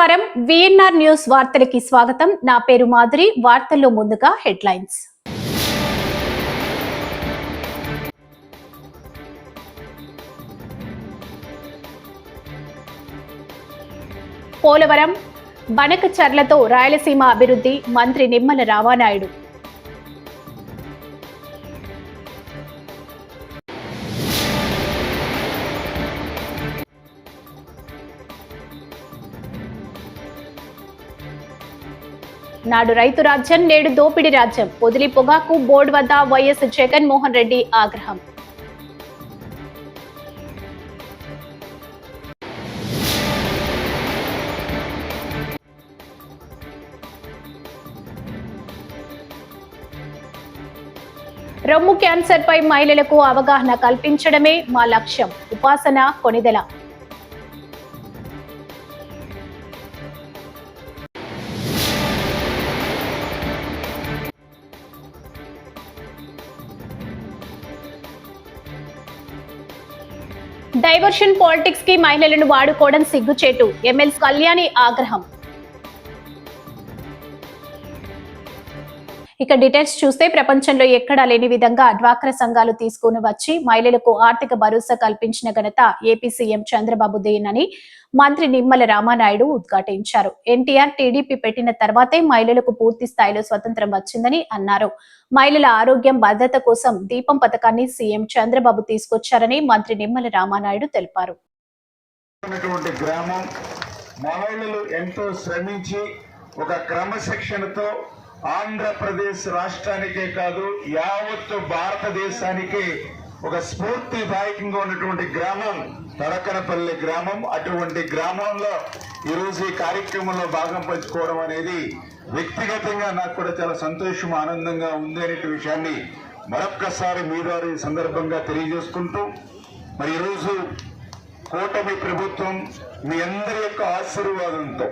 నమస్కారం. VNR news వార్తలకి స్వాగతం. నా పేరు మాధురి. వార్తల్లో ముందుగా హెడ్లైన్స్. పోలవరం బనకచర్లతో రాయలసీమ అభివృద్ధి మంత్రి నిమ్మల రామానాయుడు. నాడు రైతు రాజ్యం నేడు దోపిడీ రాజ్యం. వదిలి పొగాకు బోర్డు వద్ద వైఎస్ జగన్మోహన్ రెడ్డి ఆగ్రహం. రొమ్ము క్యాన్సర్ పై మహిళలకు అవగాహన కల్పించడమే మా లక్ష్యం. ఉపాసన కొనిదెల. డైవర్షన్ పాలిటిక్స్కి మహిళలను వాడుకోవడం సిగ్గుచేటు. ఎమ్మెల్సీ కళ్యాణి ఆగ్రహం. ఇక డీటెయిల్స్ చూస్తే ప్రపంచంలో ఎక్కడా లేని విధంగా డ్వాక్రా సంఘాలు తీసుకుని వచ్చి మహిళలకు ఆర్థిక భరోసా కల్పించిన ఘనత ఏపీ సీఎం చంద్రబాబు దేనని మంత్రి నిమ్మల రామానాయుడు ఉద్ఘాటించారు. ఎన్టీఆర్ టీడీపీ పెట్టిన తర్వాతే మహిళలకు పూర్తి స్థాయిలో స్వతంత్రం వచ్చిందని అన్నారు. మహిళల ఆరోగ్యం భద్రత కోసం దీపం పథకాన్ని సీఎం చంద్రబాబు తీసుకొచ్చారని మంత్రి నిమ్మల రామానాయుడు తెలిపారు. గ్రామం మహిళలు ఎంతో శ్రమించి ఒక క్రమశిక్షణతో ఆంధ్రప్రదేశ్ రాష్ట్రానికే కాదు యావత్తు భారతదేశానికి ఒక స్ఫూర్తిదాయకంగా ఉన్నటువంటి గ్రామం తడకనపల్లి గ్రామం. అటువంటి గ్రామంలో ఈరోజు ఈ కార్యక్రమంలో భాగం పంచుకోవడం అనేది వ్యక్తిగతంగా నాకు కూడా చాలా సంతోషం ఆనందంగా ఉంది అనే విషయాన్ని మరొక్కసారి మీరు ఈ సందర్భంగా తెలియజేసుకుంటూ మరి ఈరోజు కూటమి ప్రభుత్వం మీ అందరి యొక్క ఆశీర్వాదంతో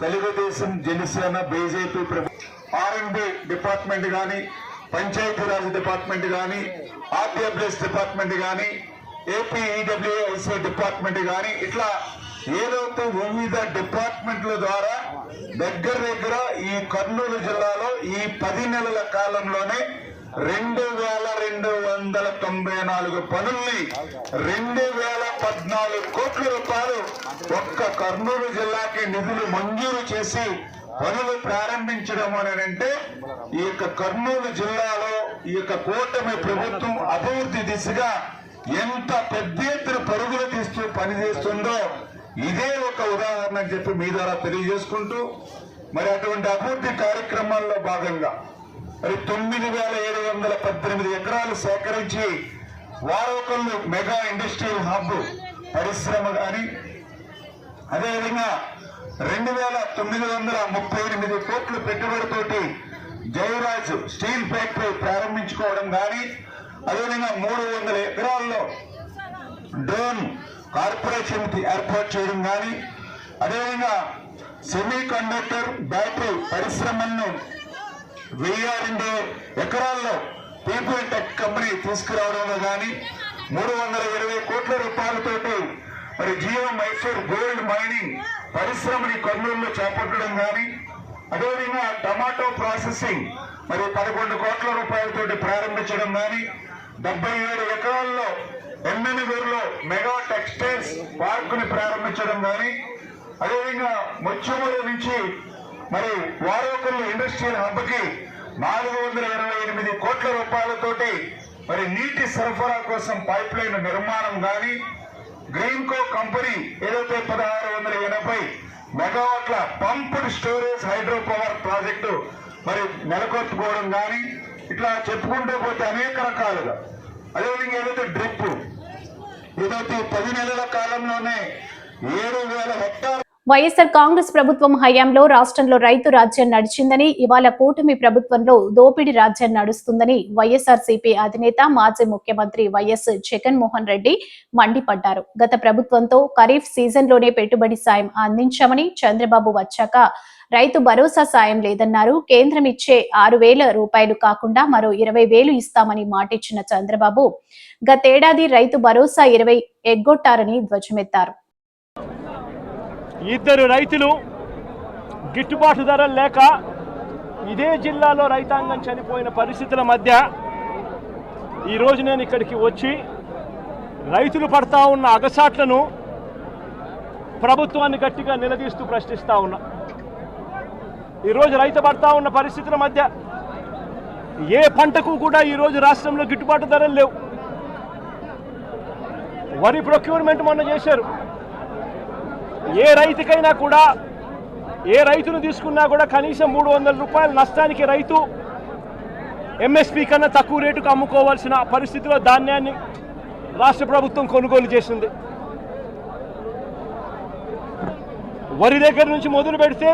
తెలుగుదేశం జనసేన బీజేపీ ప్రభుత్వం ఆర్ఎండ్బి డిపార్ట్మెంట్ కానీ పంచాయతీరాజ్ డిపార్ట్మెంట్ కానీ ఆర్డబ్ల్యూఎస్ డిపార్ట్మెంట్ కానీ ఏపీ డిపార్ట్మెంట్ కానీ ఇట్లా ఏదైతే వివిధ డిపార్ట్మెంట్ల ద్వారా దగ్గర దగ్గర ఈ కర్నూలు జిల్లాలో ఈ పది నెలల కాలంలోనే రెండు వేల రెండు వందల తొంభై నాలుగు పనుల్ని రెండు వేల పద్నాలుగు కోట్ల రూపాయలు ఒక్క కర్నూలు జిల్లాకి నిధులు మంజూరు చేసి పనులు ప్రారంభించడం అని అంటే ఈ యొక్క కర్నూలు జిల్లాలో ఈ యొక్క కూటమి ప్రభుత్వం అభివృద్ధి దిశగా ఎంత పెద్ద ఎత్తున పరుగులు తీస్తూ పనిచేస్తుందో ఇదే ఒక ఉదాహరణ అని చెప్పి మీ ద్వారా తెలియజేసుకుంటూ మరి అటువంటి అభివృద్ధి కార్యక్రమాల్లో భాగంగా మరి తొమ్మిది వేల ఏడు వందల పద్దెనిమిది ఎకరాలు సేకరించి వారొకళ్ళు మెగా ఇండస్ట్రియల్ హబ్ పరిశ్రమ కానీ అదేవిధంగా రెండు వేల తొమ్మిది వందల ముప్పై ఎనిమిది కోట్ల పెట్టుబడితోటి జయరాజ్ స్టీల్ ఫ్యాక్టరీ ప్రారంభించుకోవడం కానీ అదేవిధంగా మూడు వందల ఎకరాల్లో డ్రోన్ కార్పొరేషన్ ఏర్పాటు చేయడం కానీ అదేవిధంగా సెమీ కండక్టర్ బ్యాటరీ పరిశ్రమలను వెయ్యి రెండు ఎకరాల్లో పీపుల్ టెక్ కంపెనీ తీసుకురావడంలో కానీ మూడు వందల ఇరవై కోట్ల రూపాయలతోటి మరి జియో మైసూర్ గోల్డ్ మైనింగ్ పరిశ్రమని కర్నూలులో చేపట్టడం కానీ అదేవిధంగా టమాటో ప్రాసెసింగ్ మరి పదకొండు కోట్ల రూపాయలతోటి ప్రారంభించడం కానీ డెబ్బై ఏడు ఎకరాల్లో ఎమ్మెనగూరులో మెగా టెక్స్టైల్స్ పార్క్ని ప్రారంభించడం కానీ అదేవిధంగా ముచ్చుమూరు నుంచి మరి వారోకల్లు ఇండస్ట్రియల్ హబ్కి నాలుగు వందల ఇరవై ఎనిమిది కోట్ల రూపాయలతోటి మరి నీటి సరఫరా కోసం పైప్ లైన్ నిర్మాణం కానీ గ్రీన్ కో కంపెనీ ఏదైతే పదహారు వందల ఎనభై మెగావాట్ల pumped storage hydro power project మరి నెలకొల్పుకోవడం కానీ ఇట్లా చెప్పుకుంటూ పోతే అనేక రకాలుగా. అదేవిధంగా ఏదైతే డ్రిప్ ఏదైతే పది నెలల కాలంలోనే ఏడు వేల హెక్టార్ వైఎస్ఆర్ కాంగ్రెస్ ప్రభుత్వం హయాంలో రాష్ట్రంలో రైతు రాజ్యం నడిచిందని ఇవాళ కూటమి ప్రభుత్వంలో దోపిడి రాజ్యం నడుస్తుందని వైఎస్ఆర్ సిపి అధినేత మాజీ ముఖ్యమంత్రి వైఎస్ జగన్మోహన్ రెడ్డి మండిపడ్డారు. గత ప్రభుత్వంతో ఖరీఫ్ సీజన్లోనే పెట్టుబడి సాయం అందించామని చంద్రబాబు వచ్చాక రైతు భరోసా సాయం లేదన్నారు. కేంద్రం ఇచ్చే ఆరు వేల రూపాయలు కాకుండా మరో ఇరవై వేలు ఇస్తామని మాటిచ్చిన చంద్రబాబు గతేడాది రైతు భరోసా ఇరవై ఎగ్గొట్టారని ధ్వజమెత్తారు. ఇద్దరు రైతులు గిట్టుబాటు ధర లేక ఇదే జిల్లాలో రైతాంగం చనిపోయిన పరిస్థితుల మధ్య ఈరోజు నేను ఇక్కడికి వచ్చి రైతులు పడతా ఉన్న అగసాట్లను ప్రభుత్వాన్ని గట్టిగా నిలదీస్తూ ప్రశ్నిస్తూ ఉన్నా. ఈరోజు రైతు పడతా ఉన్న పరిస్థితుల మధ్య ఏ పంటకు కూడా ఈరోజు రాష్ట్రంలో గిట్టుబాటు ధరలు లేవు. వరి ప్రొక్యూర్మెంట్ మొన్న చేశారు. ఏ రైతుకైనా కూడా ఏ రైతును తీసుకున్నా కూడా కనీసం మూడు వందల రూపాయల నష్టానికి రైతు ఎంఎస్పి కన్నా తక్కువ రేటుకు అమ్ముకోవాల్సిన పరిస్థితిలో ధాన్యాన్ని రాష్ట్ర ప్రభుత్వం కొనుగోలు చేసింది. వరి దగ్గర నుంచి మొదలు పెడితే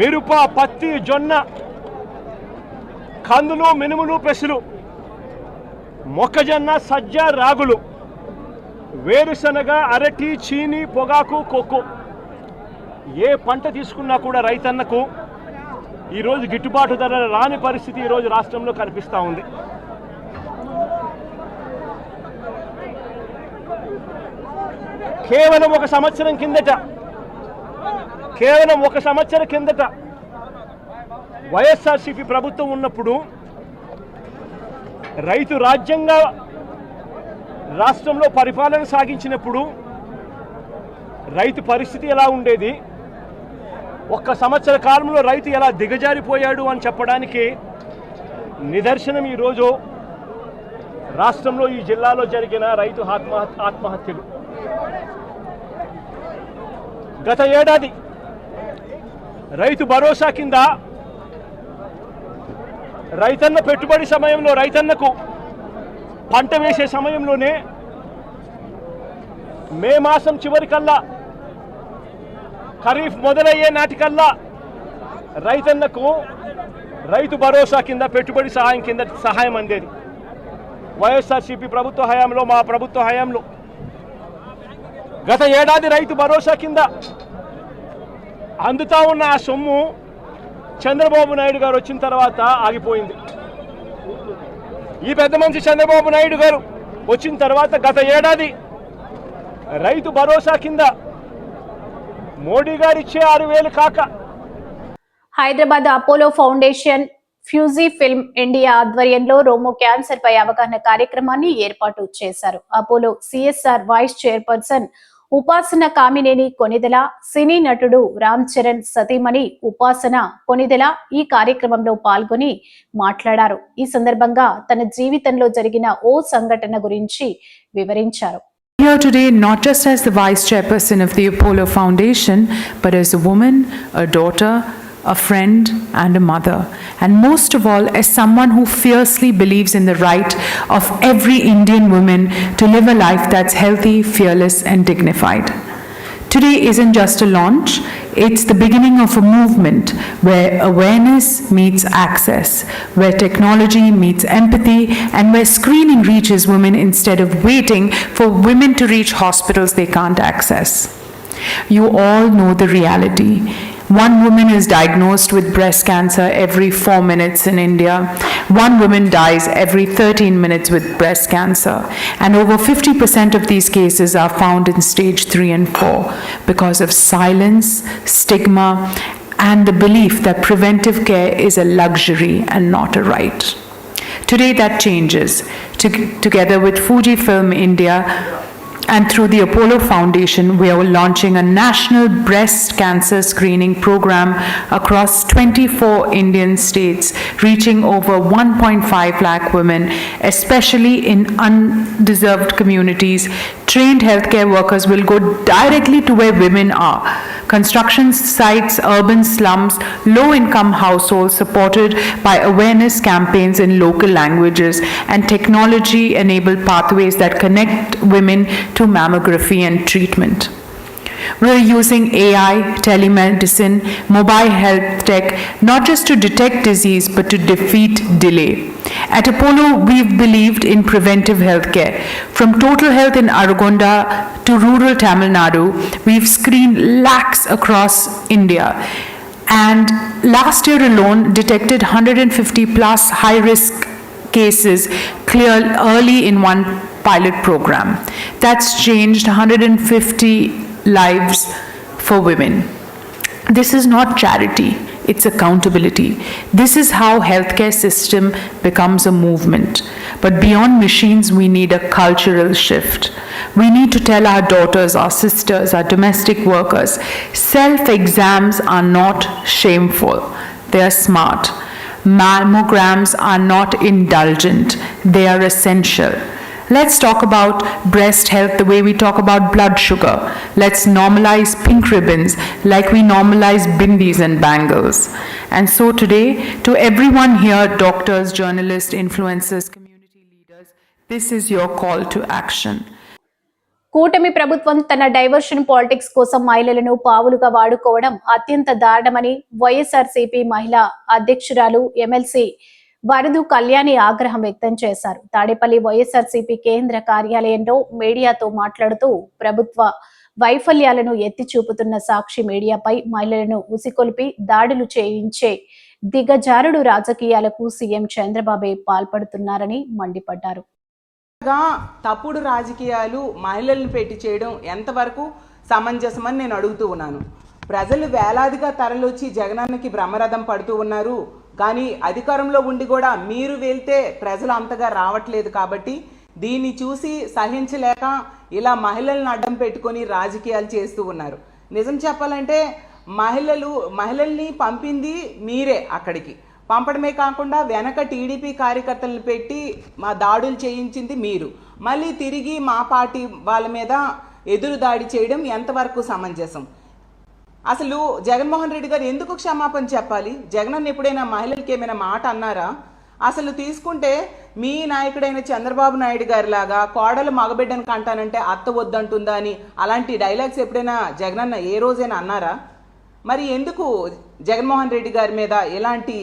మిరప పత్తి జొన్న కందులు మినుములు పెసులు మొక్కజొన్న సజ్జ రాగులు వేరుశనగ అరటి చీని పొగాకు కొక్కు ఏ పంట తీసుకున్నా కూడా రైతన్నకు ఈరోజు గిట్టుబాటు ధర రాని పరిస్థితి ఈరోజు రాష్ట్రంలో కనిపిస్తూ ఉంది. కేవలం ఒక సంవత్సరం కిందట కేవలం ఒక సంవత్సరం కిందట వైఎస్ఆర్సీపీ ప్రభుత్వం ఉన్నప్పుడు రైతు రాజ్యంగా రాష్ట్రంలో పరిపాలన సాగించినప్పుడు రైతు పరిస్థితి ఎలా ఉండేది? ఒక్క సంవత్సర కాలంలో రైతు ఎలా దిగజారిపోయాడు అని చెప్పడానికి నిదర్శనం ఈరోజు రాష్ట్రంలో ఈ జిల్లాలో జరిగిన రైతు ఆత్మహత్య ఆత్మహత్యలు. గత ఏడాది రైతు భరోసా కింద రైతన్న పెట్టుబడి సమయంలో రైతన్నకు పంట వేసే సమయంలోనే మే మాసం చివరికల్లా ఖరీఫ్ మొదలయ్యే నాటికల్లా రైతన్నకు రైతు భరోసా కింద పెట్టుబడి సహాయం కింద సహాయం అందేది. వైఎస్ఆర్సీపీ ప్రభుత్వ హయాంలో మా ప్రభుత్వ హయాంలో గత ఏడాది రైతు భరోసా కింద అందుతా ఉన్న ఆ సొమ్ము చంద్రబాబు నాయుడు గారు వచ్చిన తర్వాత ఆగిపోయింది. ఈ పెద్ద మనిషి చంద్రబాబు నాయుడు గారు వచ్చిన తర్వాత గత ఏడాది రైతు భరోసా కింద మోడీ గారు ఇచ్చే ఆరు వేలు కాక Hyderabad Apollo foundation Fuji film India ఆధ్వర్యంలో రోమో క్యాన్సర్ పై అవగాహన కార్యక్రమాన్ని ఏర్పాటు చేశారు. అపోలో సిఎస్ఆర్ వైస్ చైర్పర్సన్ ఉపాసన కామినేని కొనిదెల సినీ నటుడు రామ్ చరణ్ సతీమణి ఉపాసన కొనిదెల ఈ కార్యక్రమంలో పాల్గొని మాట్లాడారు. ఈ సందర్భంగా తన జీవితంలో జరిగిన ఓ సంఘటన గురించి వివరించారు. Here today, not just as the vice chairperson of the Apollo Foundation, but as a woman, a daughter, a friend, and a mother. And most of all, as someone who fiercely believes in the right of every Indian woman to live a life that's healthy, fearless, and dignified. Today isn't just a launch, it's the beginning of a movement where awareness meets access, where technology meets empathy, and where screening reaches women instead of waiting for women to reach hospitals they can't access. You all know the reality. One woman is diagnosed with breast cancer every four minutes in India. One woman dies every 13 minutes with breast cancer. And over 50% of these cases are found in stage 3 and 4 because of silence, stigma, and the belief that preventive care is a luxury and not a right. Today that changes. To- Together with Fujifilm India, and through the Apollo Foundation, we are launching a national breast cancer screening program across 24 Indian states, reaching over 1.5 lakh women, especially in undeserved communities. Trained healthcare workers will go directly to where women are. Construction sites, urban slums, low income households supported by awareness campaigns in local languages and technology enabled pathways that connect women to mammography and treatment. We're using AI, telemedicine, mobile health tech, not just to detect disease, but to defeat delay. At Apollo, we've believed in preventive healthcare. From total health in Aragonda to rural Tamil Nadu, we've screened lakhs across India. And last year alone, detected 150 plus high risk cases clear early in one pilot program. That's changed 150 lives for women. This is not charity, it's accountability. This is how healthcare system becomes a movement. But beyond machines, we need a cultural shift. We need to tell our daughters, our sisters, our domestic workers, self-exams are not shameful, they are smart. Mammograms are not indulgent, they are essential. Let's talk about breast health the way we talk about blood sugar. Let's normalize pink ribbons like we normalize bindis and bangles. And so today, to everyone here, doctors, journalists, influencers, community leaders, this is your call to action. కూటమి ప్రభుత్వం తన diversion politics కోసం మహిళలను పావులుగా వాడుకోవడం అత్యంత దారుణమని వైఎస్ఆర్సీపీ మహిళా అధ్యక్షురాలు MLC వరదు Kalyani ఆగ్రహం వ్యక్తం చేశారు. తాడేపల్లి వైఎస్ఆర్సీపీ కేంద్ర కార్యాలయంలో మీడియాతో మాట్లాడుతూ ప్రభుత్వ వైఫల్యాలను ఎత్తి చూపుతున్న సాక్షి మీడియాపై మహిళలను ఉసికొల్పి దాడులు చేయించే దిగజారుడు రాజకీయాలకు సీఎం చంద్రబాబే పాల్పడుతున్నారని మండిపడ్డారు. తప్పుడు రాజకీయాలు మహిళల్ని పెట్టి చేయడం ఎంతవరకు సమంజసమని నేను అడుగుతూ ఉన్నాను. ప్రజలు వేలాదిగా తరలొచ్చి జగనానికి బ్రహ్మరథం పడుతూ ఉన్నారు. కానీ అధికారంలో ఉండి కూడా మీరు వెళ్తే ప్రజలు అంతగా రావట్లేదు కాబట్టి దీన్ని చూసి సహించలేక ఇలా మహిళలను అడ్డం పెట్టుకొని రాజకీయాలు చేస్తూ ఉన్నారు. నిజం చెప్పాలంటే మహిళలు మహిళల్ని పంపింది మీరే అక్కడికి. పంపడమే కాకుండా వెనక టీడీపీ కార్యకర్తలను పెట్టి మా దాడులు చేయించింది మీరు. మళ్ళీ తిరిగి మా పార్టీ వాళ్ళ మీద ఎదురు దాడి చేయడం ఎంతవరకు సమంజసం? అసలు జగన్మోహన్ రెడ్డి గారు ఎందుకు క్షమాపణ చెప్పాలి? జగనన్న ఎప్పుడైనా మహిళలకి ఏమైనా మాట అన్నారా? అసలు తీసుకుంటే మీ నాయకుడైన చంద్రబాబు నాయుడు గారి లాగా కోడలు మగబిడ్డను కంటానంటే అత్త వద్దంటుందా అని అలాంటి డైలాగ్స్ ఎప్పుడైనా జగనన్న ఏ రోజైనా అన్నారా? మరి ఎందుకు జగన్మోహన్ రెడ్డి గారి మీద ఎలాంటి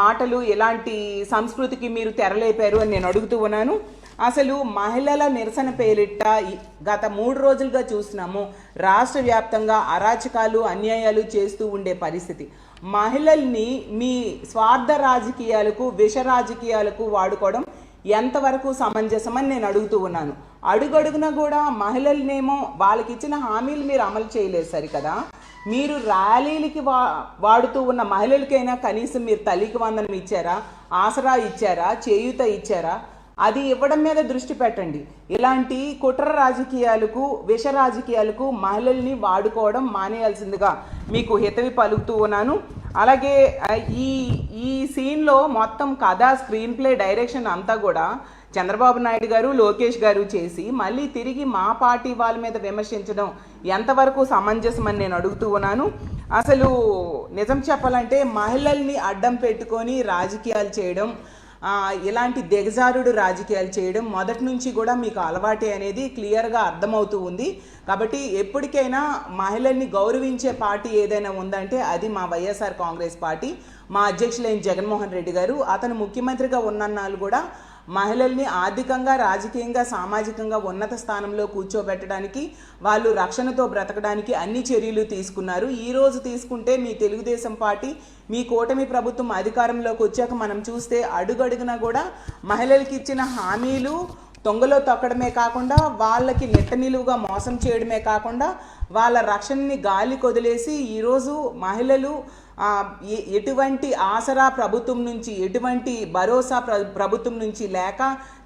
మాటలు ఎలాంటి సంస్కృతికి మీరు తెరలేపారు అని నేను అడుగుతూ ఉన్నాను. అసలు మహిళల నిరసన పేరిట గత మూడు రోజులుగా చూసినాము. రాష్ట్ర వ్యాప్తంగా అరాచకాలు అన్యాయాలు చేస్తూ ఉండే పరిస్థితి. మహిళల్ని మీ స్వార్థ రాజకీయాలకు విష రాజకీయాలకు వాడుకోవడం ఎంతవరకు సమంజసమని నేను అడుగుతూ ఉన్నాను. అడుగడుగున కూడా మహిళలనేమో వాళ్ళకి ఇచ్చిన హామీలు మీరు అమలు చేయలేదు సరి కదా మీరు ర్యాలీలకి వా వాడుతూ ఉన్న మహిళలకైనా కనీసం మీరు తల్లికి వందనం ఇచ్చారా? ఆసరా ఇచ్చారా? చేయూత ఇచ్చారా? అది ఇవ్వడం మీద దృష్టి పెట్టండి. ఇలాంటి కుట్ర రాజకీయాలకు విష రాజకీయాలకు మహిళల్ని వాడుకోవడం మానేయాల్సిందిగా మీకు హితవి పలుకుతూ ఉన్నాను. అలాగే ఈ ఈ సీన్లో మొత్తం కథ స్క్రీన్ ప్లే డైరెక్షన్ అంతా కూడా చంద్రబాబు నాయుడు గారు లోకేష్ గారు చేసి మళ్ళీ తిరిగి మా పార్టీ వాళ్ళ మీద విమర్శించడం ఎంతవరకు సమంజసమని నేను అడుగుతూ ఉన్నాను. అసలు నిజం చెప్పాలంటే మహిళల్ని అడ్డం పెట్టుకొని రాజకీయాలు చేయడం ఇలాంటి దిగజారుడు రాజకీయాలు చేయడం మొదటి నుంచి కూడా మీకు అలవాటే అనేది క్లియర్గా అర్థమవుతూ ఉంది. కాబట్టి ఎప్పటికైనా మహిళల్ని గౌరవించే పార్టీ ఏదైనా ఉందంటే అది మా వైఎస్ఆర్ కాంగ్రెస్ పార్టీ. మా అధ్యక్షులైన జగన్మోహన్ రెడ్డి గారు అతను ముఖ్యమంత్రిగా ఉన్నన్నాళ్ళు కూడా మహిళల్ని ఆర్థికంగా రాజకీయంగా సామాజికంగా ఉన్నత స్థానంలో కూర్చోబెట్టడానికి వాళ్ళు రక్షణతో బ్రతకడానికి అన్ని చర్యలు తీసుకున్నారు. ఈ రోజు తీసుకుంటే మీ తెలుగుదేశం పార్టీ మీ కూటమి ప్రభుత్వం అధికారంలోకి వచ్చాక మనం చూస్తే అడుగడుగునా కూడా మహిళలకి ఇచ్చిన హామీలు తొంగలో తొక్కడమే కాకుండా వాళ్ళకి నెట్ట నిలువుగా మోసం చేయడమే కాకుండా వాళ్ళ రక్షణని గాలి కొదిలేసి ఈరోజు మహిళలు ఎటువంటి ఆసరా ప్రభుత్వం నుంచి ఎటువంటి భరోసా ప్ర ప్రభుత్వం నుంచి లేక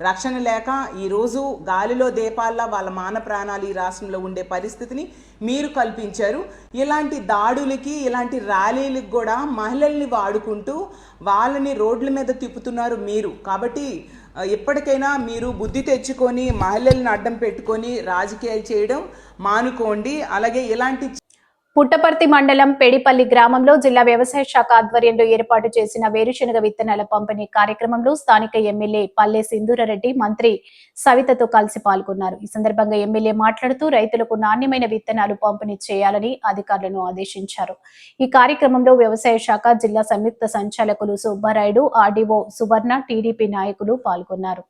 రక్షణ లేక ఈరోజు గాలిలో దీపాల్లో వాళ్ళ మాన ప్రాణాలు ఈ రాష్ట్రంలో ఉండే పరిస్థితిని మీరు కల్పించారు. ఇలాంటి దాడులకి ఇలాంటి ర్యాలీలకు కూడా మహిళల్ని వాడుకుంటూ వాళ్ళని రోడ్ల మీద తిప్పుతున్నారు మీరు. కాబట్టి ఎప్పటికైనా మీరు బుద్ధి తెచ్చుకొని మహిళల్ని అడ్డం పెట్టుకొని రాజకీయాలు చేయడం మానుకోండి. అలాగే ఇలాంటి పుట్టపర్తి మండలం పెడిపల్లి గ్రామంలో జిల్లా వ్యవసాయ శాఖ ఆధ్వర్యంలో ఏర్పాటు చేసిన వేరుశనగ విత్తనాల పంపిణీ కార్యక్రమంలో స్థానిక ఎమ్మెల్యే పల్లె సింధూరారెడ్డి మంత్రి సవితతో కలిసి పాల్గొన్నారు. ఈ సందర్భంగా ఎమ్మెల్యే మాట్లాడుతూ రైతులకు నాణ్యమైన విత్తనాలు పంపిణీ చేయాలని అధికారులను ఆదేశించారు. ఈ కార్యక్రమంలో వ్యవసాయ శాఖ జిల్లా సంయుక్త సంచాలకులు సుబ్బారాయుడు ఆర్డీఓ సువర్ణ టీడీపీ నాయకులు పాల్గొన్నారు.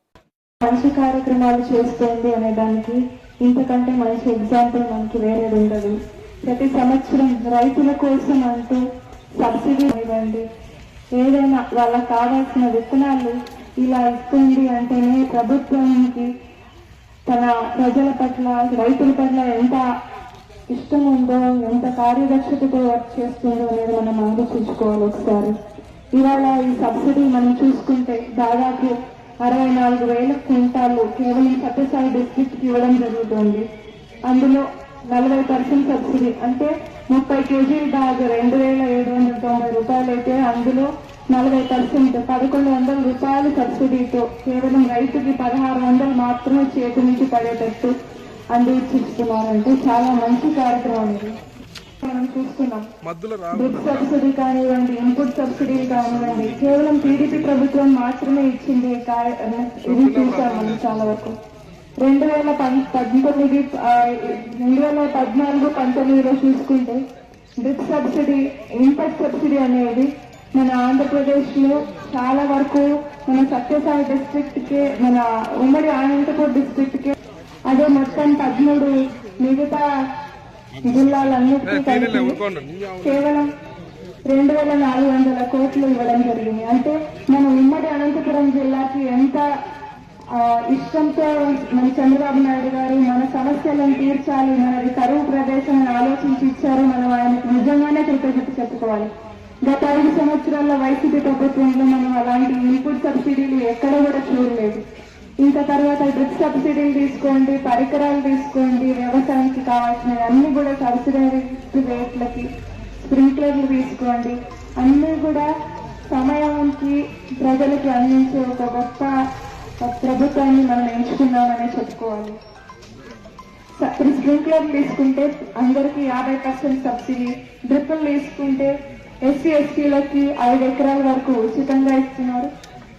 మంచి కార్యక్రమాలు చేస్తుంది అనే దానికి ఇంతకంటే మంచి ఎగ్జాంపుల్ మనకి వేరేది ఉండదు. ప్రతి సంవత్సరం రైతుల కోసం అంటూ సబ్సిడీ ఇవ్వండి. ఏదైనా వాళ్ళకి కావాల్సిన విత్తనాలు ఇలా ఇస్తుంది అంటేనే ప్రభుత్వానికి తన ప్రజల పట్ల రైతుల పట్ల ఎంత ఇష్టం ఉందో ఎంత కార్యదక్షతతో వర్క్ చేస్తుందో అనేది మనం ఆలోచించుకోవాలి ఒకసారి. ఇవాళ ఈ సబ్సిడీ మనం చూసుకుంటే దాదాపు అరవై నాలుగు వేల క్వింటాలు కేవలం సత్యసాయి డిస్ట్రిక్ట్కి ఇవ్వడం జరుగుతుంది. అందులో నలభై పర్సెంట్ సబ్సిడీ. అంటే ముప్పై కేజీల బ్యాగ్ రెండు వేల ఏడు వందల తొంభై రూపాయలు అయితే అందులో నలభై పర్సెంట్ పదకొండు వందల రూపాయలు సబ్సిడీతో కేవలం రైతుకి పదహారు వందలు మాత్రమే చేతి నుంచి పడేటట్టు అందించిస్తున్నారంటే చాలా మంచి కార్యక్రమం ఇది. మనం చూస్తున్నాం. డ్రిప్ సబ్సిడీ కానివ్వండి ఇన్పుట్ సబ్సిడీ కానివ్వండి కేవలం టీడీపీ ప్రభుత్వం మాత్రమే ఇచ్చింది ఇది చూసాం మనం చాలా వరకు. రెండు వేల పంతొమ్మిది రెండు వేల పద్నాలుగు పంతొమ్మిదిలో చూసుకుంటే డ్రిప్ సబ్సిడీ ఇన్పుట్ సబ్సిడీ అనేది మన ఆంధ్రప్రదేశ్లో చాలా వరకు మన సత్యసాయి డిస్ట్రిక్ట్కి మన ఉమ్మడి అనంతపూర్ డిస్ట్రిక్ట్కి అదే మొత్తం పదమూడు మిగతా జిల్లాలన్నిటికీ కలిపి కేవలం రెండు వేల నాలుగు వందల కోట్లు ఇవ్వడం జరిగింది. అంటే మన ఉమ్మడి అనంతపురం జిల్లాకి ఎంత ఇష్టంతో మన చంద్రబాబు నాయుడు గారు మన సమస్యలను తీర్చాలి మనది కరువు ప్రదేశం అని ఆలోచించి ఇచ్చారు. మనం ఆయనకు నిజంగానే కృతజ్ఞత చెప్పుకోవాలి. గత ఐదు సంవత్సరాల వైసీపీ ప్రభుత్వంలో మనం అలాంటి ఇన్పుట్ సబ్సిడీలు ఎక్కడ కూడా చూడలేదు. ఇంకా తర్వాత డ్రిప్ సబ్సిడీలు తీసుకోండి పరికరాలు తీసుకోండి వ్యవసాయానికి కావాల్సినవి అన్ని కూడా సబ్సిడైజ్డ్ రేట్లకి స్ప్రింక్లర్లు తీసుకోండి. అన్నీ కూడా సమయానికి ప్రజలకు అందించే ఒక గొప్ప ప్రభుత్వాన్ని మనం ఎంచుకున్నామని చెప్పుకోవాలి. స్ప్రింక్లర్ తీసుకుంటే అందరికి యాభై పర్సెంట్ సబ్సిడీ డ్రిప్పులు తీసుకుంటే ఎస్సీ ఎస్టీలకి ఐదు ఎకరాల వరకు ఉచితంగా ఇస్తున్నారు.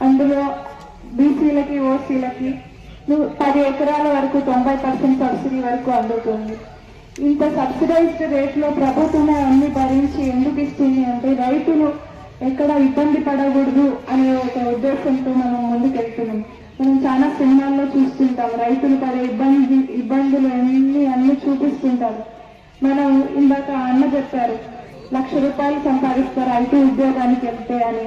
అందులో బీసీలకి ఓసీలకి పది ఎకరాల వరకు తొంభై పర్సెంట్ సబ్సిడీ వరకు అందుతుంది. ఇంత సబ్సిడైజ్డ్ రేట్లో ప్రభుత్వమే అన్ని భరించి ఎందుకు ఇస్తుంది అంటే రైతులు ఎక్కడ ఇబ్బంది పడకూడదు అనే ఒక ఉద్దేశంతో మనం ముందుకెళ్తున్నాం. మనం చాలా సినిమాల్లో చూస్తుంటాం. రైతులు పడే ఇబ్బంది ఇబ్బందులు అన్ని అన్ని చూపిస్తుంటారు. మనం ఇందాక అన్న చెప్పారు లక్ష రూపాయలు సంపాదిస్తారు ఐటీ ఉద్యోగానికి వెళ్తే అని.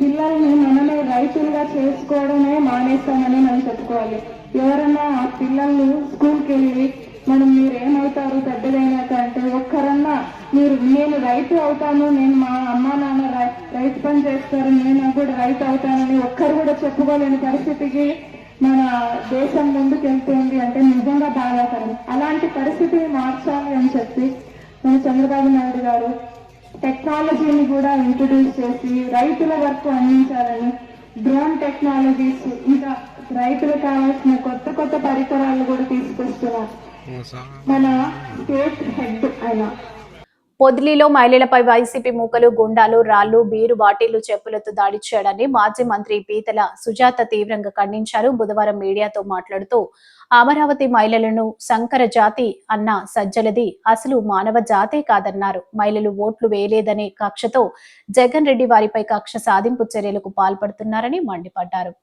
పిల్లల్ని మనమే రైతులుగా చేసుకోవడమే మానేస్తామని మనం చెప్పుకోవాలి. ఎవరన్నా ఆ పిల్లలు స్కూల్కి వెళ్ళి మనం మీరు ఏమవుతారు పెద్దదైనాక అంటే ఒక్కరన్నా మీరు నేను రైతు అవుతాను నేను మా అమ్మ నాన్న రై- రైతు పని చేస్తారు నేను కూడా రైతు అవుతానని ఒక్కరు కూడా చెప్పుకోలేని పరిస్థితికి మన దేశం ముందుకు వెళ్తుంది అంటే నిజంగా బాధాకరం. అలాంటి పరిస్థితిని మార్చాలి అని చెప్పి మన చంద్రబాబు నాయుడు గారు టెక్నాలజీని కూడా ఇంట్రడ్యూస్ చేసి రైతుల వరకు అందించాలని డ్రోన్ టెక్నాలజీస్ ఇంకా రైతులకు కావాల్సిన కొత్త కొత్త పరికరాలు కూడా తీసుకొస్తున్నారు. మన స్టేట్ హెడ్ ఆయన పొదిలిలో మహిళలపై వైసీపీ మూకలు గుండాలు రాళ్ళు బీరు బాటిళ్ళు చెప్పులతో దాడి చేయడాన్ని మాజీ మంత్రి పీతల సుజాత తీవ్రంగా ఖండించారు. బుధవారం మీడియాతో మాట్లాడుతూ అమరావతి మహిళలను సంకర జాతి అన్న సజ్జలది అసలు మానవ జాతే కాదన్నారు. మహిళలు ఓట్లు వేయలేదనే కక్షతో జగన్ రెడ్డి వారిపై కక్ష సాధింపు చర్యలకు పాల్పడుతున్నారని మండిపడ్డారు.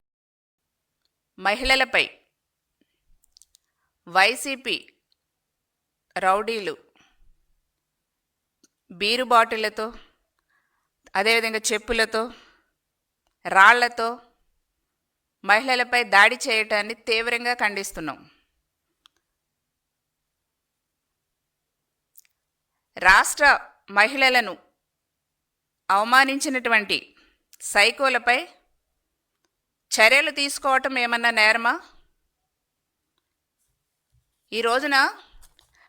మహిళలపై వైసీపీ రౌడీలు బీరు బాటిళ్ళతో అదేవిధంగా చెప్పులతో రాళ్ళతో మహిళలపై దాడి చేయటాన్ని తీవ్రంగా ఖండిస్తున్నాం. రాష్ట్ర మహిళలను అవమానించినటువంటి సైకోలపై చర్యలు తీసుకోవటం ఏమన్నా నేరమా? ఈ రోజున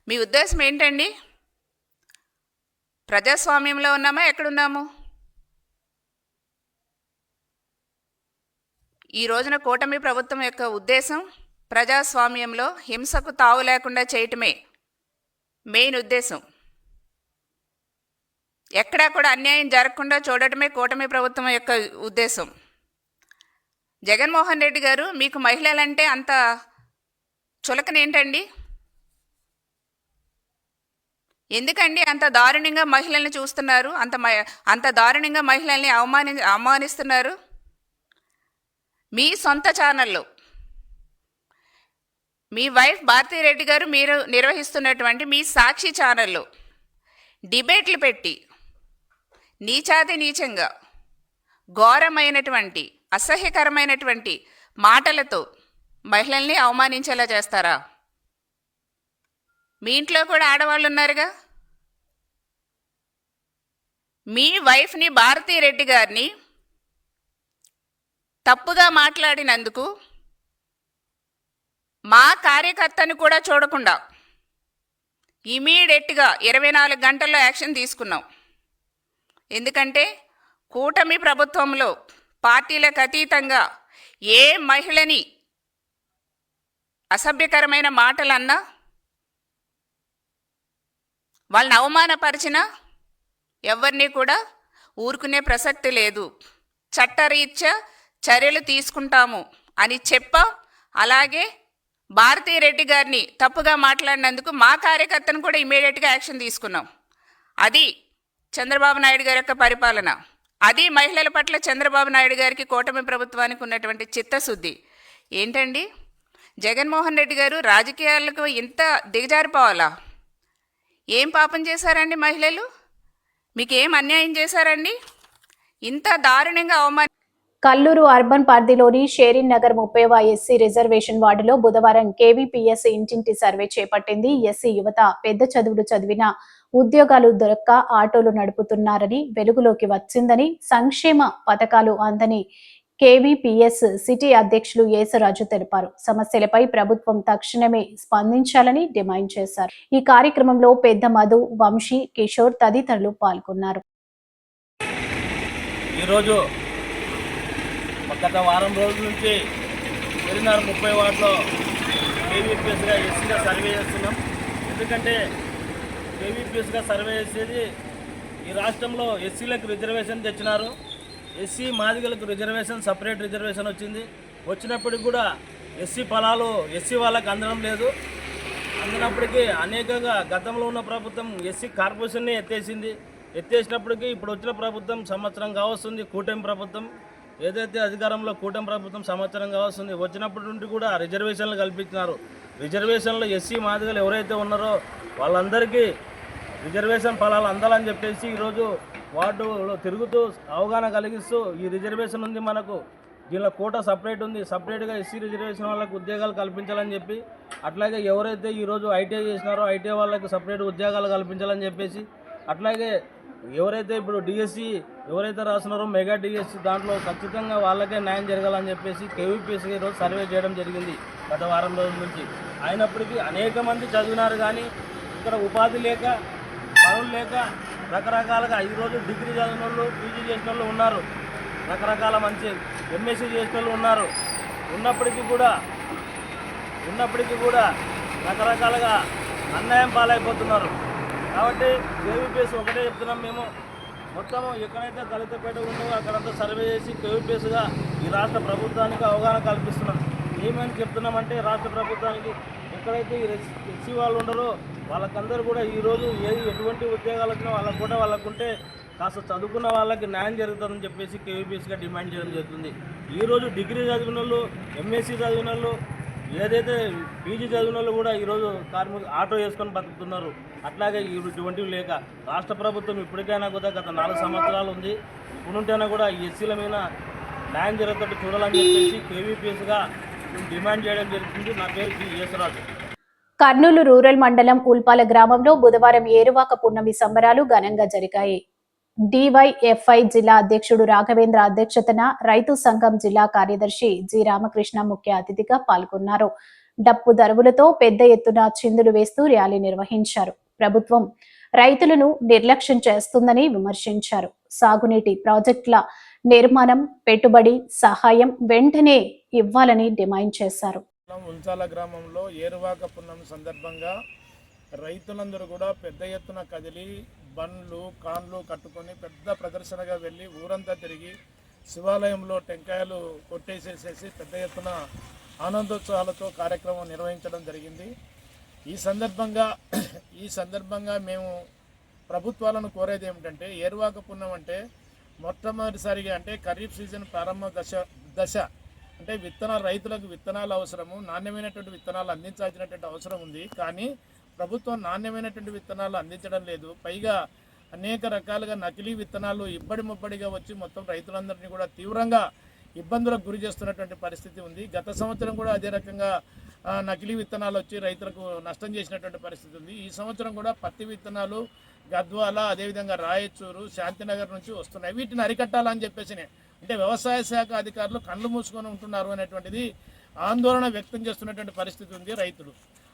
మీ ఉద్దేశం ఏంటండి? ప్రజాస్వామ్యంలో ఉన్నామా? ఎక్కడున్నాము? ఈ రోజున కూటమి ప్రభుత్వం యొక్క ఉద్దేశం ప్రజాస్వామ్యంలో హింసకు తావు లేకుండా చేయటమే. మెయిన్ ఉద్దేశం. ఎక్కడా కూడా అన్యాయం జరగకుండా చూడటమే కూటమి ప్రభుత్వం యొక్క ఉద్దేశం. జగన్మోహన్ రెడ్డి గారు మీకు మహిళలంటే అంత చులకనేంటండి? ఎందుకండి అంత దారుణంగా మహిళల్ని చూస్తున్నారు? అంత మ- అంత దారుణంగా మహిళల్ని అవమాని అవమానిస్తున్నారు? మీ సొంత ఛానల్లో మీ వైఫ్ భారతీరెడ్డి గారు మీరు నిర్వహిస్తున్నటువంటి మీ సాక్షి ఛానల్లో డిబేట్లు పెట్టి నీచాతి నీచంగా ఘోరమైనటువంటి అసహ్యకరమైనటువంటి మాటలతో మహిళల్ని అవమానించేలా చేస్తారా? మీ ఇంట్లో కూడా ఆడవాళ్ళు ఉన్నారుగా? మీ వైఫ్ని భారతీ రెడ్డి గారిని తప్పుగా మాట్లాడినందుకు మా కార్యకర్తని కూడా చూడకుండా ఇమీడియట్గా ఇరవై నాలుగు గంటల్లో యాక్షన్ తీసుకున్నాం. ఎందుకంటే కూటమి ప్రభుత్వంలో పార్టీలకు అతీతంగా ఏ మహిళని అసభ్యకరమైన మాటలన్నా వాళ్ళని అవమానపరిచిన ఎవరిని కూడా ఊరుకునే ప్రసక్తి లేదు. చట్టరీత్యా చర్యలు తీసుకుంటాము అని చెప్ప. అలాగే భారతీ రెడ్డి గారిని తప్పుగా మాట్లాడినందుకు మా కార్యకర్తను కూడా ఇమీడియట్గా యాక్షన్ తీసుకున్నాం. అది చంద్రబాబు నాయుడు గారి యొక్క పరిపాలన. అది మహిళల పట్ల చంద్రబాబు నాయుడు గారికి కూటమి ప్రభుత్వానికి ఉన్నటువంటి చిత్తశుద్ధి. ఏంటండి? జగన్మోహన్ రెడ్డి గారు రాజకీయాలకు ఇంత దిగజారిపోవాలా? ఏం పాపం చేశారండి మహిళలు? మీకేం అన్యాయం చేశారండి? ఇంత దారుణంగా అవమాన కల్లూరు అర్బన్ పరిధిలోని షేరిన్ నగర్ ముప్పైవ ఎస్సీ రిజర్వేషన్ వార్డులో బుధవారం కేవీపీఎస్ ఇంటింటి సర్వే చేపట్టింది ఎస్సీ యువత. పెద్ద చదువులు చదివిన ఉద్యోగాలు దొరక్క ఆటోలు నడుపుతున్నారని వెలుగులోకి వచ్చిందని సంక్షేమ పథకాలు అందని కేవీపీఎస్ సిటీ అధ్యక్షులు యేసరాజు తెలిపారు. సమస్యలపై ప్రభుత్వం తక్షణమే స్పందించాలని డిమాండ్ చేశారు. ఈ కార్యక్రమంలో పెద్ద మధు వంశీ కిషోర్ తదితరులు పాల్గొన్నారు. ఈరోజు గత వారం రోజుల నుంచి ఎరినారు ముప్పై వాటిలో కేవీపీఎస్గా ఎస్సీగా సర్వే చేస్తున్నాం. ఎందుకంటే కేవీపీఎస్గా సర్వే చేసేది ఈ రాష్ట్రంలో ఎస్సీలకు రిజర్వేషన్ తెచ్చినారు. ఎస్సీ మాదిగలకు రిజర్వేషన్ సపరేట్ రిజర్వేషన్ వచ్చింది. వచ్చినప్పటికి కూడా ఎస్సీ పొలాలు ఎస్సీ వాళ్ళకి అందడం లేదు. అందినప్పటికీ అనేకంగా గతంలో ఉన్న ప్రభుత్వం ఎస్సీ కార్పొరేషన్ని ఎత్తేసింది. ఎత్తేసినప్పటికీ ఇప్పుడు వచ్చిన ప్రభుత్వం సంవత్సరం కావస్తుంది కూటమి ప్రభుత్వం. ఏదైతే అధికారంలో కూటమి ప్రభుత్వం సంవత్సరం కావస్తుంది వచ్చినప్పటి నుండి కూడా రిజర్వేషన్లు కల్పించినారు. రిజర్వేషన్లో ఎస్సీ మాదిగలు ఎవరైతే ఉన్నారో వాళ్ళందరికీ రిజర్వేషన్ ఫలాలు అందాలని చెప్పేసి ఈరోజు వార్డులో తిరుగుతూ అవగాహన కలిగిస్తూ ఈ రిజర్వేషన్ ఉంది మనకు. దీనిలో కోట సపరేట్ ఉంది. సపరేట్గా ఎస్సీ రిజర్వేషన్ వాళ్ళకు ఉద్యోగాలు కల్పించాలని చెప్పి అట్లాగే ఎవరైతే ఈరోజు ఐటీఐ చేసినారో ఐటీఐ వాళ్ళకి సపరేట్ ఉద్యోగాలు కల్పించాలని చెప్పేసి అట్లాగే ఎవరైతే ఇప్పుడు డిఎస్సి ఎవరైతే రాస్తున్నారో మెగా డిఎస్సి దాంట్లో ఖచ్చితంగా వాళ్ళకే న్యాయం జరగాలని చెప్పేసి కేవీపీఎస్సీ ఈరోజు సర్వే చేయడం జరిగింది గత వారం రోజుల నుంచి. అయినప్పటికీ అనేక మంది చదివినారు కానీ ఇక్కడ ఉపాధి లేక పనులు లేక రకరకాలుగా ఈరోజు డిగ్రీ చదివిన వాళ్ళు పీజీ చేసిన వాళ్ళు ఉన్నారు. రకరకాల మంచి ఎంఎస్సీ చేసిన వాళ్ళు ఉన్నారు. ఉన్నప్పటికీ కూడా ఉన్నప్పటికీ కూడా రకరకాలుగా అన్యాయం పాలైపోతున్నారు. కాబట్టి కేవీపీఎస్ ఒకటే చెప్తున్నాం మేము. మొత్తము ఎక్కడైతే దళితపేట ఉందో అక్కడంతా సర్వే చేసి కేవీపీఎస్గా ఈ రాష్ట్ర ప్రభుత్వానికి అవగాహన కల్పిస్తున్నాం. ఏమని చెప్తున్నామంటే రాష్ట్ర ప్రభుత్వానికి ఎక్కడైతే ఈ ఎస్సీ వాళ్ళు ఉండరో వాళ్ళకందరూ కూడా ఈరోజు ఏ ఎటువంటి ఉద్యోగాలు వచ్చినా వాళ్ళకు కూడా వాళ్ళకుంటే కాస్త చదువుకున్న వాళ్ళకి న్యాయం జరుగుతుందని చెప్పేసి కేవీపీఎస్గా డిమాండ్ చేయడం జరుగుతుంది. ఈరోజు డిగ్రీ చదివిన వాళ్ళు ఎంఎస్సీ చదివిన వాళ్ళు ఏదైతే పీజీ చదివిన వాళ్ళు కూడా ఈరోజు కార్మిక ఆటో వేసుకొని బతుకుతున్నారు. అట్లాగే ఈ ఇటువంటివి లేక రాష్ట్ర ప్రభుత్వం ఇప్పటికైనా కూడా గత నాలుగు సంవత్సరాలు ఉంది. ఇప్పుడుంటేనా కూడా ఈ ఎస్సీల మీద న్యాయం జరుగుతున్నట్టు చూడాలని చెప్పేసి కేవీపీఎస్గా డిమాండ్ చేయడం జరుగుతుంది. నా పేరు జి యేసరాజు. కర్నూలు రూరల్ మండలం ఉల్పాల గ్రామంలో బుధవారం ఏరువాక పున్నమి సంబరాలు ఘనంగా జరిగాయి. డివైఎఫ్ఐ జిల్లా అధ్యక్షుడు రాఘవేంద్ర అధ్యక్షతన రైతు సంఘం జిల్లా కార్యదర్శి జి రామకృష్ణ ముఖ్య అతిథిగా పాల్గొన్నారు. డప్పు దరువులతో పెద్ద ఎత్తున చిందులు వేస్తూ ర్యాలీ నిర్వహించారు. ప్రభుత్వం రైతులను నిర్లక్ష్యం చేస్తుందని విమర్శించారు. సాగునీటి ప్రాజెక్టుల నిర్మాణం పెట్టుబడి సహాయం వెంటనే ఇవ్వాలని డిమాండ్ చేశారు. మండలం ఉల్చాల గ్రామంలో ఏరువాక పున్నమి సందర్భంగా రైతులందరూ కూడా పెద్ద ఎత్తున కదిలి బండ్లు కాన్లు కట్టుకొని పెద్ద ప్రదర్శనగా వెళ్ళి ఊరంతా తిరిగి శివాలయంలో టెంకాయలు కొట్టేసేసేసి పెద్ద ఎత్తున ఆనందోత్సవాలతో కార్యక్రమం నిర్వహించడం జరిగింది. ఈ సందర్భంగా ఈ సందర్భంగా మేము ప్రభుత్వాలను కోరేది ఏమిటంటే ఏరువాక పున్నం అంటే మొట్టమొదటిసారిగా అంటే ఖరీఫ్ సీజన్ ప్రారంభ దశ దశ అంటే విత్తనాలు రైతులకు విత్తనాలు అవసరము నాణ్యమైనటువంటి విత్తనాలు అందించాల్సినటువంటి అవసరం ఉంది. కానీ ప్రభుత్వం నాణ్యమైనటువంటి విత్తనాలు అందించడం లేదు. పైగా అనేక రకాలుగా నకిలీ విత్తనాలు ఇబ్బడి ముబ్బడిగా వచ్చి మొత్తం రైతులందరినీ కూడా తీవ్రంగా ఇబ్బందులకు గురి చేస్తున్నటువంటి పరిస్థితి ఉంది. గత సంవత్సరం కూడా అదే రకంగా నకిలీ విత్తనాలు వచ్చి రైతులకు నష్టం చేసినటువంటి పరిస్థితి ఉంది. ఈ సంవత్సరం కూడా పత్తి విత్తనాలు గద్వాల అదేవిధంగా రాయచూరు శాంతినగర్ నుంచి వస్తున్నాయి. వీటిని అరికట్టాలని చెప్పేసి అంటే వ్యవసాయ శాఖ అధికారులు కళ్ళు మూసుకొని ఉంటున్నారు అనేటువంటిది ఆందోళన వ్యక్తం చేస్తున్నటువంటి పరిస్థితి ఉంది రైతులు.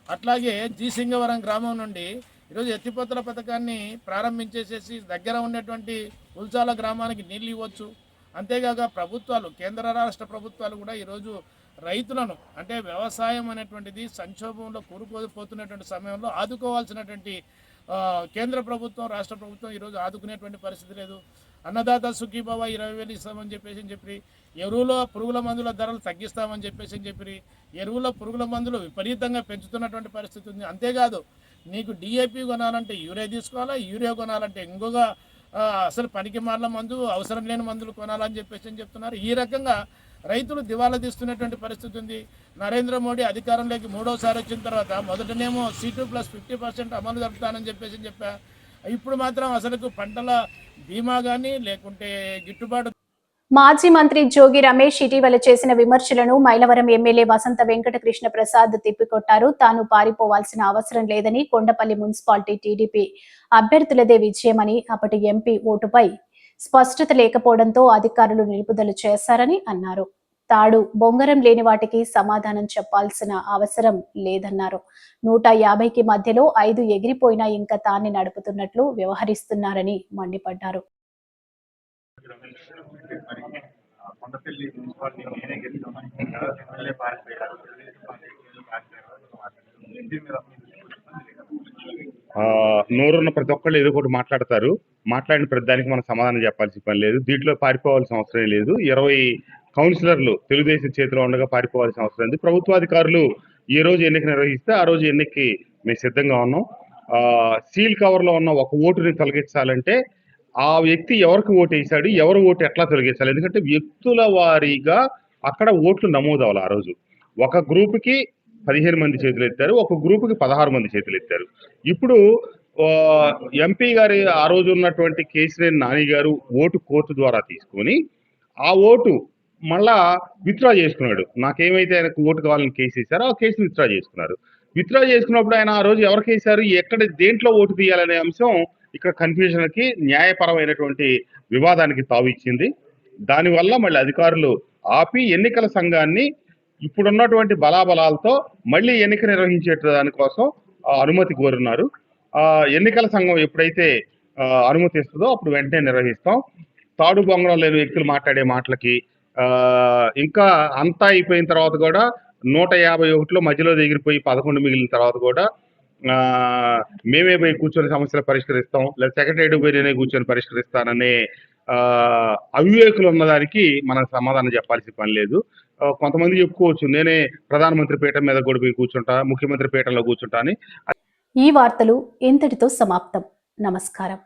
అట్లాగే జీ సింగవరం గ్రామం నుండి ఈరోజు ఎత్తిపోతల పథకాన్ని ప్రారంభించేసేసి దగ్గర ఉన్నటువంటి ఉల్చాల గ్రామానికి నీళ్ళు ఇవ్వచ్చు. అంతేగాక ప్రభుత్వాలు కేంద్ర రాష్ట్ర ప్రభుత్వాలు కూడా ఈరోజు రైతులను అంటే వ్యవసాయం అనేటువంటిది సంక్షోభంలో కూరుకుపోతున్నటువంటి సమయంలో ఆదుకోవాల్సినటువంటి కేంద్ర ప్రభుత్వం రాష్ట్ర ప్రభుత్వం ఈరోజు ఆదుకునేటువంటి పరిస్థితి లేదు. అన్నదాత సుఖీభావ ఇరవై వేలు ఇస్తామని చెప్పేసి అని చెప్పి ఎరువుల పురుగుల మందుల ధరలు తగ్గిస్తామని చెప్పేసి అని చెప్పి ఎరువుల పురుగుల మందులు విపరీతంగా పెంచుతున్నటువంటి పరిస్థితి ఉంది. అంతేకాదు నీకు డిఏపి కొనాలంటే యూరియా తీసుకోవాలా? యూరియా కొనాలంటే ఇంకోగా అసలు పనికి మాల మందు అవసరం లేని మందులు కొనాలని చెప్పేసి అని చెప్తున్నారు. ఈ రకంగా రైతులు దివాలా తీస్తున్నటువంటి పరిస్థితి ఉంది. నరేంద్ర మోడీ అధికారంలోకి మూడోసారి వచ్చిన తర్వాత మొదటనేమో C two plus fifty percent అమలు జరుపుతానని చెప్పేసి చెప్పా. ఇప్పుడు మాత్రం అసలు పంటల బీమా కానీ లేకుంటే గిట్టుబాటు మాజీ మంత్రి జోగి రమేష్ ఇటీవల చేసిన విమర్శలను మైలవరం ఎమ్మెల్యే వసంత వెంకటకృష్ణ ప్రసాద్ తిప్పికొట్టారు. తాను పారిపోవాల్సిన అవసరం లేదని కొండపల్లి మున్సిపాలిటీ టీడీపీ అభ్యర్థులదే విజయమని అప్పటి ఎంపీ ఓటుపై స్పష్టత లేకపోవడంతో అధికారులు నిలుపుదల చేశారని అన్నారు. తాడు బొంగరం లేని వాటికి సమాధానం చెప్పాల్సిన అవసరం లేదన్నారు. నూట యాభైకి మధ్యలో ఐదు ఎగిరిపోయినా ఇంకా తాన్ని నడుపుతున్నట్లు వ్యవహరిస్తున్నారని మండిపడ్డారు. ఆ, నోరున్న ప్రతి ఒక్కళ్ళు ఏదో ఒకటి మాట్లాడతారు. మాట్లాడిన ప్రతి దానికి మనం సమాధానం చెప్పాల్సిన పని లేదు. దీంట్లో పారిపోవాల్సిన అవసరం లేదు. ఇరవై కౌన్సిలర్లు తెలుగుదేశం చేతిలో ఉండగా పారిపోవాల్సిన అవసరం ఉంది. ప్రభుత్వాధికారులు ఏ రోజు ఎన్నిక నిర్వహిస్తే ఆ రోజు ఎన్నికకి మేము సిద్ధంగా ఉన్నాం. సీల్ కవర్లో ఉన్న ఒక ఓటుని తొలగించాలంటే ఆ వ్యక్తి ఎవరికి ఓటు వేసాడు ఎవరు ఓటు ఎట్లా తొలగించాలి? ఎందుకంటే వ్యక్తుల వారీగా అక్కడ ఓట్లు నమోదు అవ్వాలి ఆ రోజు. ఒక గ్రూప్కి పదిహేను మంది చేతులు ఎత్తారు ఒక గ్రూప్కి పదహారు మంది చేతులు ఎత్తారు. ఇప్పుడు ఎంపీ గారి ఆ రోజు ఉన్నటువంటి కేసీఆర్ నాని గారు ఓటు కోర్టు ద్వారా తీసుకొని ఆ ఓటు మళ్ళా విత్డ్రా చేసుకున్నాడు. నాకేమైతే ఆయనకు ఓటు కావాలని కేసు వేశారో ఆ కేసుని విత్డ్రా చేసుకున్నారు. విత్డ్రా చేసుకున్నప్పుడు ఆయన ఆ రోజు ఎవరికి వేశారు? ఎక్కడ దేంట్లో ఓటు తీయాలనే అంశం ఇక్కడ కన్ఫ్యూజన్కి న్యాయపరమైనటువంటి వివాదానికి తావిచ్చింది దానివల్ల మళ్ళీ అధికారులు ఆపి ఎన్నికల సంఘాన్ని ఇప్పుడున్నటువంటి బలాబలాలతో మళ్ళీ ఎన్నిక నిర్వహించే దానికోసం ఆ, అనుమతి కోరున్నారు. ఆ, ఎన్నికల సంఘం ఎప్పుడైతే అనుమతి ఇస్తుందో అప్పుడు వెంటనే నిర్వహిస్తాం. తాడు బొంగరం లేని వ్యక్తులు మాట్లాడే మాటలకి ఇంకా అంతా అయిపోయిన తర్వాత కూడా నూట యాభై ఒకటిలో మధ్యలో దిగిరిపోయి పదకొండు మిగిలిన తర్వాత కూడా మేమే పోయి కూర్చొని సమస్యలు పరిష్కరిస్తాం లేదా సెక్రటరీ పోయి నేనే కూర్చొని పరిష్కరిస్తాననే అవివేకులు ఉన్నదానికి మనం సమాధానం చెప్పాల్సిన పని లేదు. కొంతమంది చెప్పుకోవచ్చు నేనే ప్రధానమంత్రి పీఠం మీద కూడా పోయి కూర్చుంటా ముఖ్యమంత్రి పీఠంలో కూర్చుంటా అని. ఈ వార్తలు ఎంతటితో సమాప్తం. నమస్కారం.